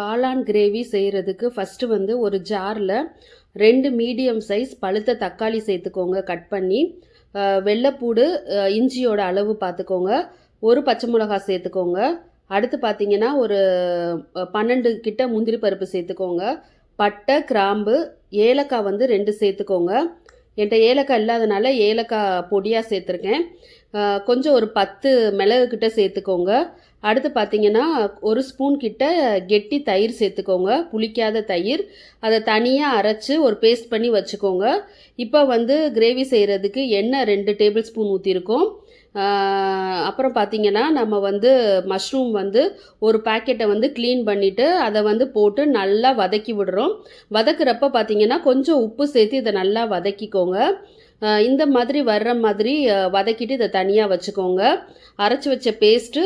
காளான் கிரேவி செய்கிறதுக்கு ஃபஸ்ட்டு வந்து ஒரு ஜாரில் ரெண்டு மீடியம் சைஸ் பழுத்த தக்காளி சேர்த்துக்கோங்க கட் பண்ணி. வெள்ளைப்பூடு இஞ்சியோட அளவு பார்த்துக்கோங்க. ஒரு பச்சை மிளகாய் சேர்த்துக்கோங்க. அடுத்து பார்த்தீங்கன்னா ஒரு பன்னெண்டு கிட்ட முந்திரி பருப்பு சேர்த்துக்கோங்க. பட்டை கிராம்பு ஏலக்காய் வந்து ரெண்டு சேர்த்துக்கோங்க. என்கிட்ட ஏலக்காய் இல்லாதனால ஏலக்காய் பொடியாக சேர்த்துருக்கேன். கொஞ்சம் ஒரு பத்து மிளகு கிட்ட சேர்த்துக்கோங்க. அடுத்து பார்த்தீங்கன்னா ஒரு ஸ்பூன் கிட்ட கெட்டி தயிர் சேர்த்துக்கோங்க. புளிக்காத தயிர். அதை தனியாக அரைச்சி ஒரு பேஸ்ட் பண்ணி வச்சுக்கோங்க. இப்போ வந்து கிரேவி செய்கிறதுக்கு எண்ணெய் ரெண்டு டேபிள் ஸ்பூன் ஊற்றிருக்கோம் அப்புறம் பார்த்தீங்கன்னா நம்ம வந்து மஷ்ரூம் வந்து ஒரு பாக்கெட்டை வந்து க்ளீன் பண்ணிவிட்டு அதை வந்து போட்டு நல்லா வதக்கி விடுறோம். வதக்குறப்ப பார்த்தீங்கன்னா கொஞ்சம் உப்பு சேர்த்து இதை நல்லா வதக்கிக்கோங்க. இந்த மாதிரி வர்ற மாதிரி வதக்கிட்டு இதை தனியாக வச்சுக்கோங்க. அரைச்சி வச்ச பேஸ்ட்டு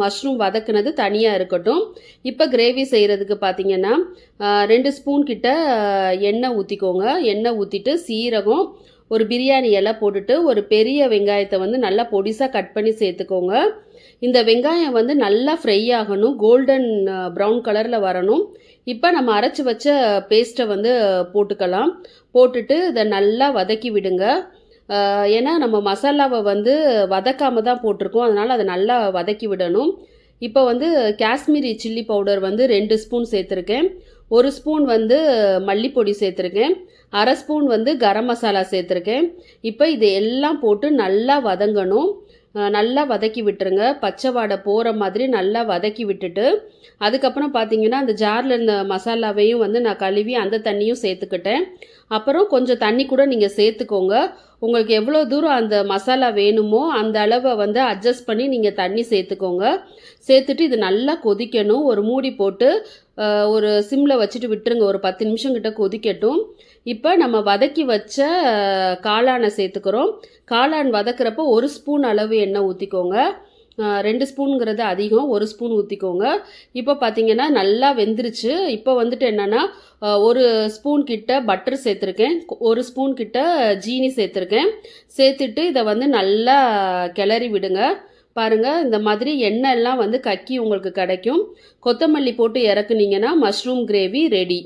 மஷ்ரூம் வதக்குனது தனியாக இருக்கட்டும். இப்போ கிரேவி செய்கிறதுக்கு பார்த்தீங்கன்னா ரெண்டு ஸ்பூன் கிட்ட எண்ணெய் ஊற்றிக்கோங்க எண்ணெய் ஊற்றிட்டு சீரகம் ஒரு பிரியாணி இலை போட்டுட்டு ஒரு பெரிய வெங்காயத்தை வந்து நல்லா பொடிசாக கட் பண்ணி சேர்த்துக்கோங்க. இந்த வெங்காயம் வந்து நல்லா ஃப்ரை ஆகணும். கோல்டன் ப்ரௌன் கலரில் வரணும். இப்போ நம்ம அரைச்சி வச்ச பேஸ்ட்டை வந்து போட்டுக்கலாம். போட்டுட்டு இதை நல்லா வதக்கி விடுங்க. ஏன்னா நம்ம மசாலாவை வந்து வதக்காம தான் போட்டிருக்கோம். அதனால் அதை நல்லா வதக்கி விடணும். இப்போ வந்து காஷ்மீரி சில்லி பவுடர் வந்து ரெண்டு ஸ்பூன் சேர்த்துருக்கேன். ஒரு ஸ்பூன் வந்து மல்லிப்பொடி சேர்த்துருக்கேன். அரை ஸ்பூன் வந்து கரம் மசாலா சேர்த்துருக்கேன். இப்போ இது எல்லாம் போட்டு நல்லா வதங்கணும். நல்லா வதக்கி விட்டுருங்க. பச்சை வாடை போகிற மாதிரி நல்லா வதக்கி விட்டுட்டு அதுக்கப்புறம் பார்த்தீங்கன்னா அந்த ஜாரில் இருந்த மசாலாவையும் வந்து நான் கழுவி அந்த தண்ணியும் சேர்த்துக்கிட்டேன். அப்புறம் கொஞ்சம் தண்ணி கூட நீங்கள் சேர்த்துக்கோங்க. உங்களுக்கு எவ்வளோ தூரம் அந்த மசாலா வேணுமோ அந்த அளவை வந்து அட்ஜஸ்ட் பண்ணி நீங்கள் தண்ணி சேர்த்துக்கோங்க. சேர்த்துட்டு இது நல்லா கொதிக்கணும். ஒரு மூடி போட்டு ஒரு சிம்மில் வச்சுட்டு விட்டுருங்க. ஒரு பத்து நிமிஷம் கிட்ட கொதிக்கட்டும். இப்போ நம்ம வதக்கி வச்ச காளானை சேர்த்துக்கிறோம். காளான் வதக்குறப்போ ஒரு ஸ்பூன் அளவு எண்ணெய் ஊற்றிக்கோங்க ரெண்டு ஸ்பூனுங்கிறது அதிகம் ஒரு ஸ்பூன் ஊற்றிக்கோங்க இப்போ பார்த்தீங்கன்னா நல்லா வெந்துருச்சு. இப்போ வந்துட்டு என்னென்னா ஒரு ஸ்பூன் கிட்ட பட்டர் சேர்த்துருக்கேன். ஒரு ஸ்பூன் கிட்ட ஜீனி சேர்த்துருக்கேன். சேர்த்துட்டு இதை வந்து நல்லா கிளறி விடுங்க. பாருங்கள் இந்த மாதிரி எண்ணெய் எல்லாம் வந்து கக்கி உங்களுக்கு கிடைக்கும். கொத்தமல்லி போட்டு இறக்குனீங்கன்னா மஷ்ரூம் கிரேவி ரெடி